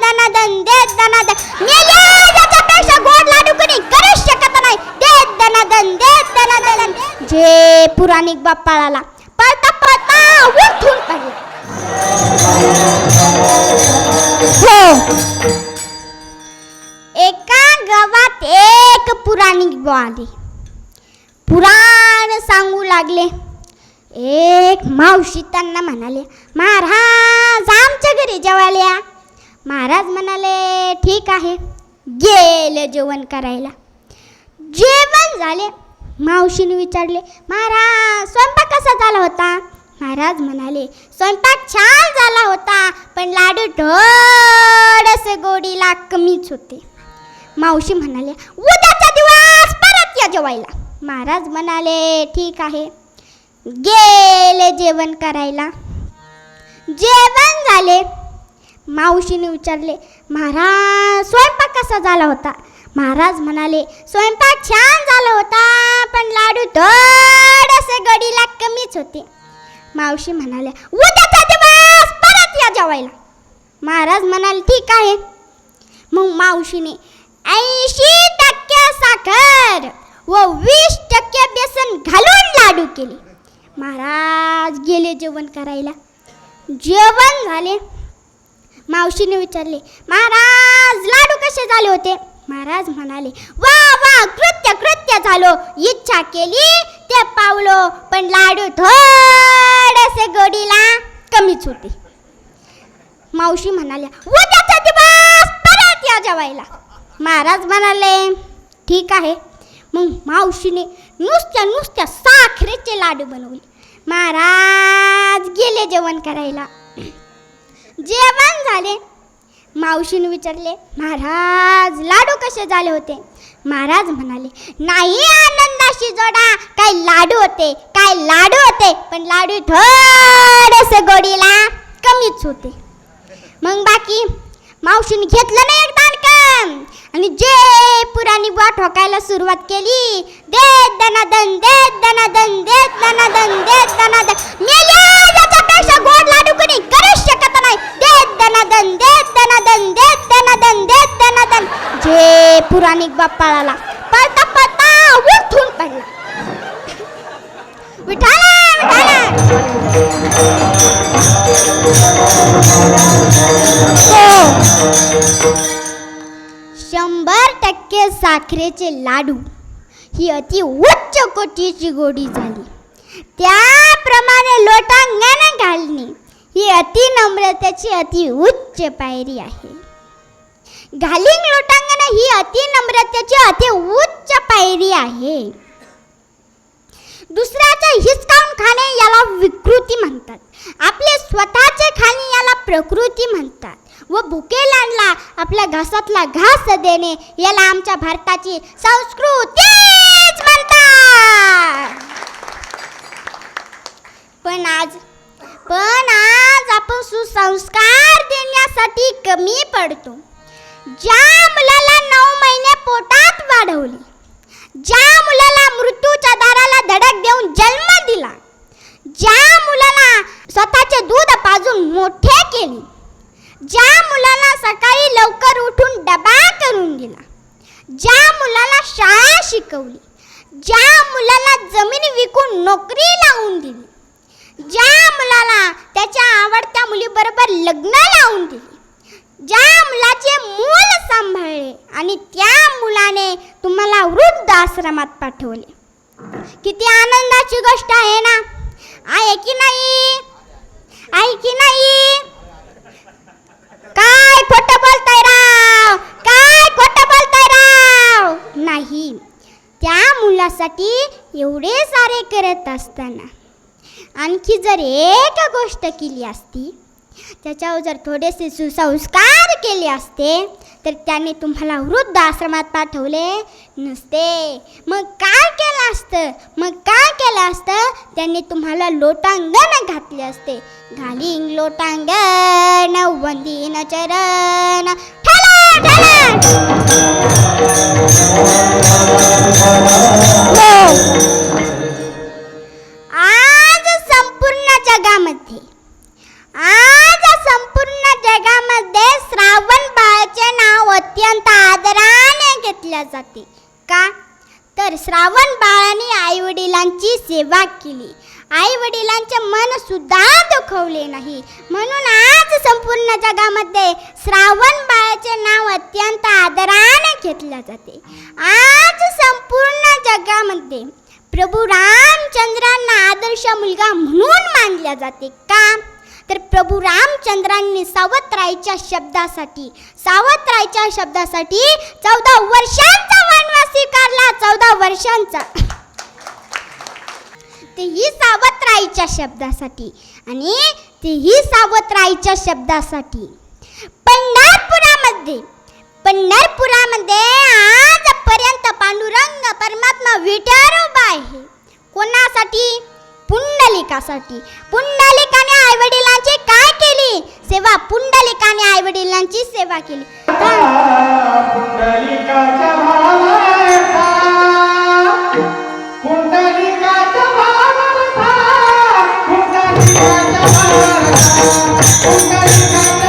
देत गोड लाडू शकत नाही देत देत जे पुराणिक बाप्पाळाला पळता पळता उठून पडला हो. एका गावात एक पुराणिक बा आली. पुराण सांगू लागले. एक मावशी त्यांना म्हणाले महाराज आमच्या घरी जेवायला महाराज म्हणाले ठीक आहे. गेले जेवण करायला. जेवण झाले. मावशीने विचारले महाराज स्वयंपाक कसा झाला होता? महाराज म्हणाले स्वयंपाक छान झाला होता पण लाडू थोडसे गोडीला कमीच होते. मावशी म्हणाले उद्याचा दिवस परत या जेवायला. महाराज म्हणाले ठीक आहे. गेले जेवण करायला. जेवण झाले. मावशीने विचारले महाराज स्वयंपाक कसा झाला होता? महाराज म्हणाले स्वयंपाक छान झाला होता पण लाडू थोडेसे गडीला कमीच होते. मावशी म्हणाल्या उद्याचा दिवस परत या जेवायला. महाराज म्हणाले ठीक आहे. मग मावशीने ऐंशी टक्के साखर व वीस टक्के बेसन घालून लाडू केले. महाराज गेले जेवण करायला. जेवण झाले. मावशीने विचारले महाराज लाडू कसे झाले होते? महाराज म्हणाले वा वा कृत्य कृत्य झालो. इच्छा केली ते पावलो पण लाडू थोडेसे गोडीला कमीच होते. मावशी म्हणाल्या उद्याचा दिवस परत या जेवायला. महाराज म्हणाले ठीक आहे. मग मावशीने नुसत्या नुसत्या साखरेचे लाडू बनवले. महाराज गेले जेवण करायला. जेवण झाले. मावशीने विचारले महाराज लाडू कसे झाले होते? महाराज म्हणाले नाही आनंदाशी जोडा काय लाडू होते काय लाडू होते पण लाडू थोडेसे गोडीला कमीच होते. मग बाकी मावशीने घेतलं नाही एकदा आणि जे पुराणी बुवा ठोकायला सुरुवात केली देत दनादन देत दनादन देत दनादन देत दनादन पुराणिक बाप पळाला पळता पळता उठून पडला. विठाला हो. शंभर टक्के साखरेचे लाडू ही अति उच्च कोटीची गोडी झाली. त्याप्रमाणे लोटांगण घालणे ही अति नम्रतेची अति उच्च पायरी आहे. घालिंग लोटांगण ही अति नम्रतेची अति उच्च पायरी आहे. दुसऱ्याचे हिसकावून खाणे याला विकृती म्हणतात. आपले स्वतःचे खाणे याला प्रकृती म्हणतात. व भुकेलांडला आपल्या घासातला घास देणे याला आमच्या भारताची संस्कृतीच म्हणतात. पण आज पण आज आपण सुसंस्कार देण्यासाठी कमी पडतो. ज्या मुलाला नऊ महिने पोटात वाढवली ज्या मुलाला मृत्यूच्या दाराला धडक देऊन जन्म दिला ज्या मुलाला स्वतःचे दूध पाजून मोठे केले ज्या मुलाला सकाळी लवकर उठून डबा करून दिला ज्या मुलाला शाळा शिकवली ज्या मुलाला जमीन विकून नोकरी लावून दिली ज्या मुलाला त्याच्या आवडत्या मुलीबरोबर लग्न लावून दिली ज्या मुलाचे मूल सांभाळले आणि त्या मुलाने तुम्हाला वृद्ध आश्रमात पाठवले. किती आनंदाची गोष्ट आहे ना? आहे की नाही? आहे की नाही? काय खोट बोलताय राव? काय खोट बोलताय राव? नाही. त्या मुलासाठी एवढे सारे करत असताना आणखी जर एक गोष्ट केली असती त्याच्यावर जर थोडेसे सुसंस्कार केले असते तर त्याने तुम्हाला वृद्ध आश्रमात पाठवले नसते. मग काय केलं असतं? मग काय केलं असतं? त्यांनी तुम्हाला लोटांगण घातले असते. घालिंग लोटांगण वंदीन चरण. ठला ठला तर श्रावण बाळाने आईवडिलांची सेवा केली. आईवडिलांचे मन सुद्धा दुखवले नाही. म्हणून आज संपूर्ण जगामध्ये श्रावण बाळाचे नाव अत्यंत आदराने घेतले जाते. आज संपूर्ण जगामध्ये प्रभू रामचंद्रांना आदर्श मुलगा म्हणून मानल्या जाते का? तर प्रभू रामचंद्रांनी सावत्राईच्या शब्दासाठी सावत्राईच्या शब्दासाठी चौदा वर्षांचा वर्षांचा. तेही सावत्राईच्या शब्दासाठी आणि तेही सावत्राईच्या शब्दासाठी. पंढरपुरामध्ये पंढरपुरामध्ये आजपर्यंत पांडुरंग परमात्मा विठ्ठल उभा आहे. कोणासाठी? पुंडलिकासाठी. पुंडलिकाने आईवडिलांची काय केली? सेवा पुंडलिकाने आईवडिलांची सेवा केली. भावाचा पुंडलिकाच्या भावाचा पुंडलिकाच्या